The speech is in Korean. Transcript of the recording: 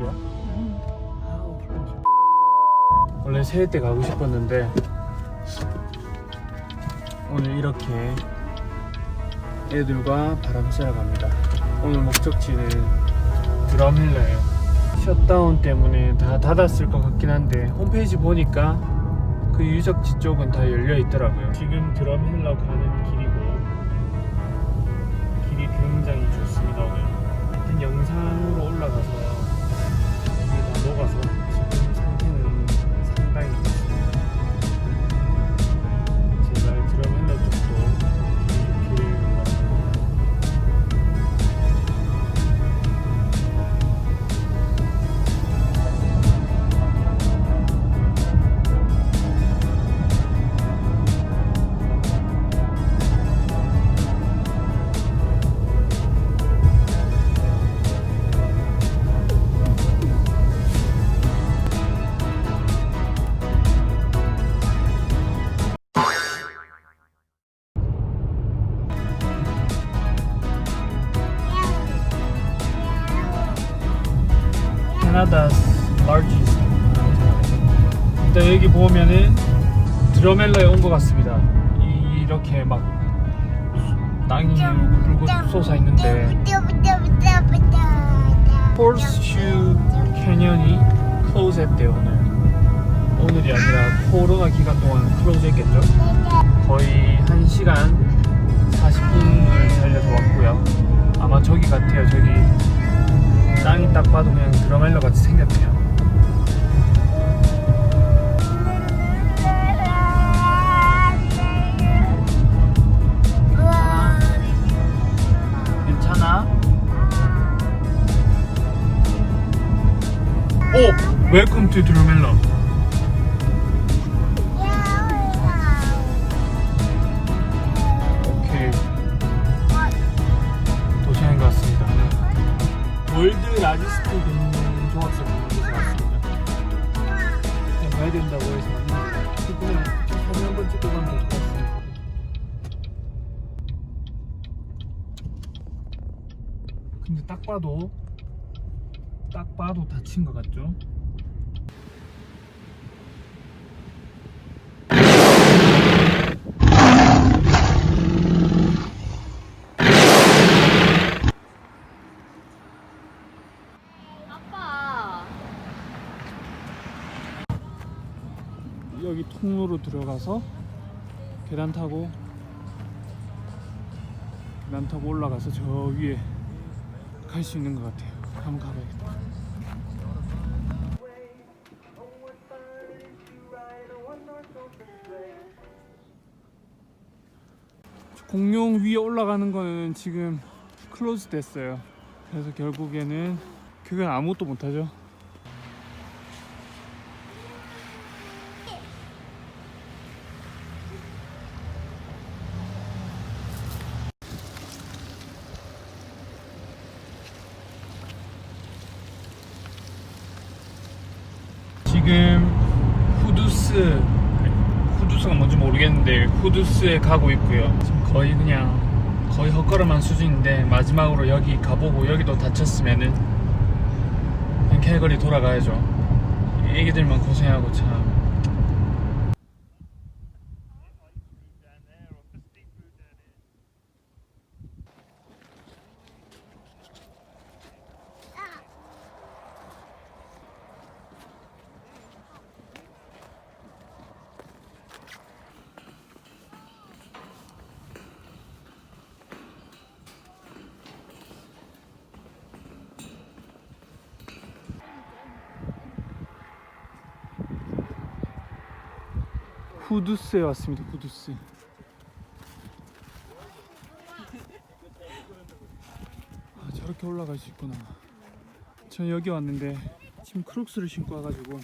아 플러스 원래 새해 때 가고 싶었는데 오늘 이렇게 애들과 바람 쐬러 갑니다. 오늘 목적지는 드럼힐러예요 셧다운 때문에 다 닫았을 것 같긴 한데 홈페이지 보니까 그 유적지 쪽은 다 열려 있더라고요. 지금 드럼힐러 가는 길이 Canada's largest. 일단 여기 보면은 드러멜러에 온 것 같습니다. 이- 이렇게 막 땅이 붉고 솟아 있는데 호르스슈 캐년이 클로즈 했대요 오늘. 오늘이 아니라 코로나 기간 동안 클로즈 했겠죠? 거의 1시간 40분을 투 드러멜러. 오케이. 도착한 것 같습니다. 월드 라지스트 공룡 종합소 공룡에서 왔습니다. 그냥 가야 된다고 해서 왔는데 그냥 사진 한번 찍고 가면 될것 같습니다. 근데 딱 봐도 딱 봐도 다친 것 같죠? 여기 통로로 들어가서 계단 타고 계단 타고 올라가서 저 위에 갈 수 있는 것 같아요. 한번 가봐야겠다. 공룡 위에 올라가는 거는 지금 클로즈 됐어요. 그래서 결국에는 그건 아무것도 못하죠. 지금 후두스 후두스가 뭔지 모르겠는데 후두스에 가고 있고요. 지금 거의 그냥 거의 헛걸음한 수준인데 마지막으로 여기 가보고 여기도 다쳤으면은 그냥 캘거리 돌아가야죠. 애기들만 고생하고 참. 구두스에 왔습니다. 구두스. 아, 저렇게 올라갈 수 있구나. 전 여기 왔는데 지금 크록스를 신고 와가지고